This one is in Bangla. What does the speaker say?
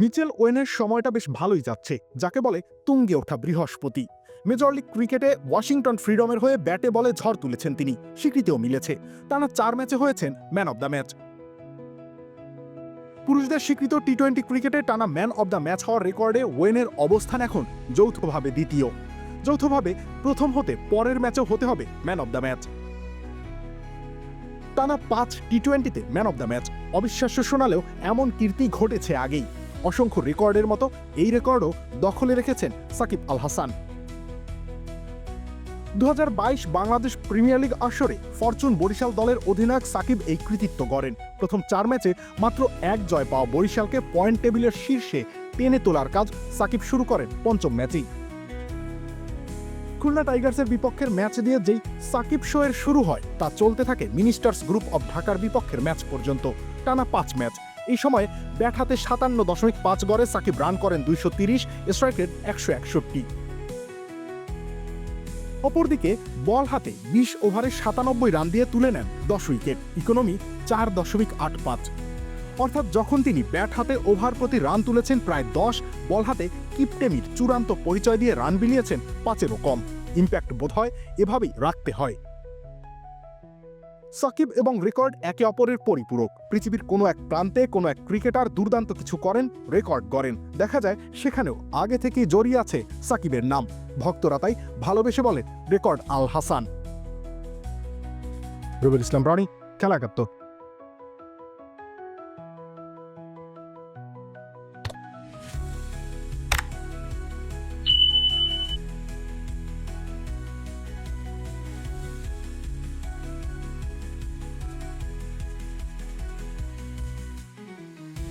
মিচেল ওয়েনের সময়টা বেশ ভালোই যাচ্ছে, যাকে বলে তুঙ্গে ওঠা বৃহস্পতি। মেজর লিগ ক্রিকেটে ওয়াশিংটন ফ্রিডমের হয়ে ব্যাটে বলে ঝড় তুলেছেন তিনি, স্বীকৃতিও মিলেছে। টানা চার ম্যাচে হয়েছেন ম্যান অব দ্য ম্যাচ। পুরুষদের স্বীকৃত টি টোয়েন্টি ক্রিকেটে টানা ম্যান অব দ্য ম্যাচ হওয়ার রেকর্ডে ওয়েনের অবস্থান এখন যৌথভাবে দ্বিতীয়। যৌথভাবে প্রথম হতে পরের ম্যাচেও হতে হবে ম্যান অব দ্য ম্যাচ। টানা পাঁচ টি টোয়েন্টিতে ম্যান অব দ্য ম্যাচ। অবিশ্বাস্য শোনালেও এমন কীর্তি ঘটেছে আগেই। অসংখ্য রেকর্ডের মতো এই রেকর্ডও দখলে রেখেছেন সাকিব আল হাসান দু হাজার বাইশ বাংলাদেশ প্রিমিয়ার লিগ আসরে ফরচুন বরিশাল দলের অধিনায়ক সাকিব এই কৃতিত্ব গড়েন। প্রথম চার ম্যাচে মাত্র এক জয় পাওয়া বরিশালকে পয়েন্ট টেবিলের শীর্ষে টেনে তোলার কাজ সাকিব শুরু করেন পঞ্চম ম্যাচেই। খুলনা টাইগার্সের বিপক্ষের ম্যাচ দিয়ে যেই সাকিব শো এর শুরু হয়, তা চলতে থাকে মিনিস্টার্স গ্রুপ অব ঢাকার বিপক্ষের ম্যাচ পর্যন্ত। টানা পাঁচ ম্যাচ এই সময় ব্যাট হাতে সাতান্ন দশমিক পাঁচ গড়ে সাকিব রান করেন দুইশো তিরিশ, স্ট্রাইক রেট একশো একষট্টি। অপরদিকে বল হাতে বিশ ওভারে সাতানব্বই রান দিয়ে তুলে নেন দশ উইকেট, ইকোনমি চার দশমিক আট পাঁচ। অর্থাৎ যখন তিনি ব্যাট হাতে ওভার প্রতি রান তুলেছেন প্রায় দশ, বল হাতে কিপটেমির চূড়ান্ত পরিচয় দিয়ে রান বিলিয়েছেন পাঁচেরও কম। ইম্প্যাক্ট বোধ হয় এভাবেই রাখতে হয়। সাকিব এবং রেকর্ড একে অপরের পরিপূরক। পৃথিবীর কোনো এক প্রান্তে কোনো এক ক্রিকেটার দুর্দান্ত কিছু করেন, রেকর্ড করেন দেখা যায়, সেখানেও আগে থেকেই জড়িয়ে আছে সাকিবের নাম। ভক্তরা তাই ভালোবেসে বলেন রেকর্ড আল হাসান। রবির ইসলাম, রনি খেলা একাত্তর